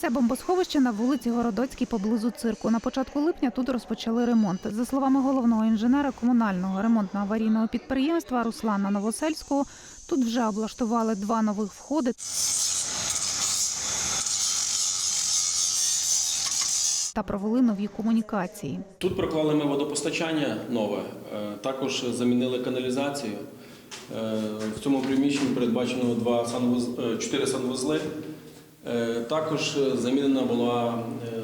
Це бомбосховище на вулиці Городоцькій поблизу цирку. На початку липня тут розпочали ремонт. За словами головного інженера комунального ремонтно-аварійного підприємства Руслана Новосельського, тут вже облаштували два нових входи. Та провели нові комунікації. Тут проклали ми водопостачання нове, е, також замінили каналізацію. Е, В цьому приміщенні передбачено два е, чотири санвузли. Е, Також е, замінена була е,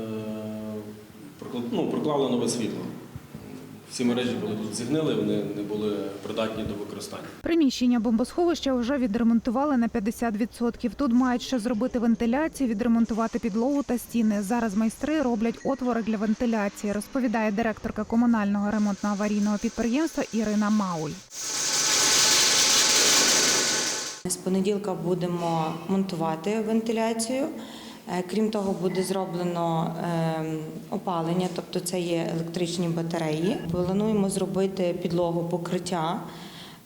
ну, проклали нове світло. Всі мережі були тут зігнили, вони не були придатні до використання. Приміщення бомбосховища вже відремонтували на 50%. Тут мають ще зробити вентиляцію, відремонтувати підлогу та стіни. Зараз майстри роблять отвори для вентиляції, розповідає директорка комунального ремонтно-аварійного підприємства Ірина Мауль. З понеділка будемо монтувати вентиляцію. Е, Крім того, буде зроблено е, опалення, тобто це є електричні батареї. Плануємо зробити підлогу покриття,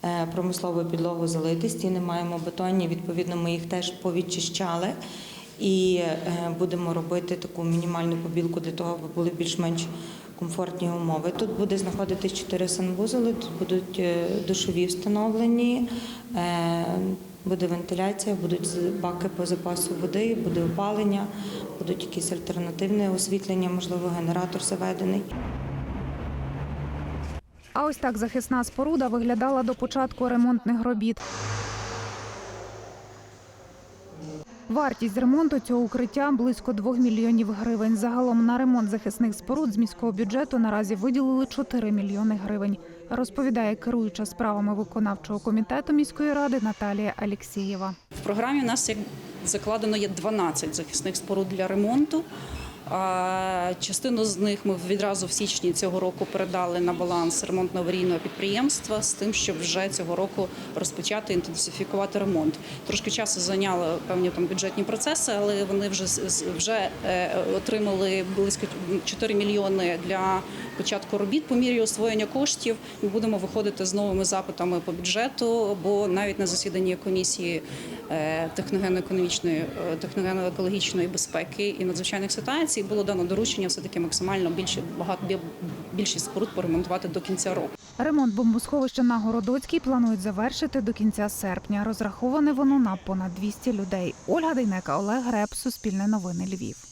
е, промислову підлогу залити. Стіни маємо бетонні, відповідно, ми їх теж повідчищали. І е, будемо робити таку мінімальну побілку для того, аби були більш-менш комфортні умови. Тут буде знаходитись чотири санвузоли, тут будуть душові встановлені, буде вентиляція, будуть баки по запасу води, буде опалення, будуть якісь альтернативне освітлення, можливо, генератор заведений. А ось так захисна споруда виглядала до початку ремонтних робіт. Вартість ремонту цього укриття близько 2 мільйонів гривень. Загалом на ремонт захисних споруд з міського бюджету наразі виділили 4 мільйони гривень. Розповідає керуюча справами виконавчого комітету міської ради Наталія Алєксєєва. В програмі у нас як закладено є 12 захисних споруд для ремонту. Частину з них ми відразу в січні цього року передали на баланс ремонтно-аварійного підприємства з тим, щоб вже цього року розпочати інтенсифікувати ремонт. Трошки часу зайняли певні там бюджетні процеси, але вони вже вже е, отримали близько 4 мільйони для початку робіт по мірі освоєння коштів. Ми будемо виходити з новими запитами по бюджету, бо навіть на засіданні комісії е, техногенно-економічної, е, техногенно-екологічної безпеки і надзвичайних ситуацій було дано доручення все таки максимально більше багато більшість споруд поремонтувати до кінця року. Ремонт бомбосховища на Городоцькій планують завершити до кінця серпня. Розраховане воно на понад 200 людей. Ольга Дейнека, Олег Греб, Суспільне новини Львів.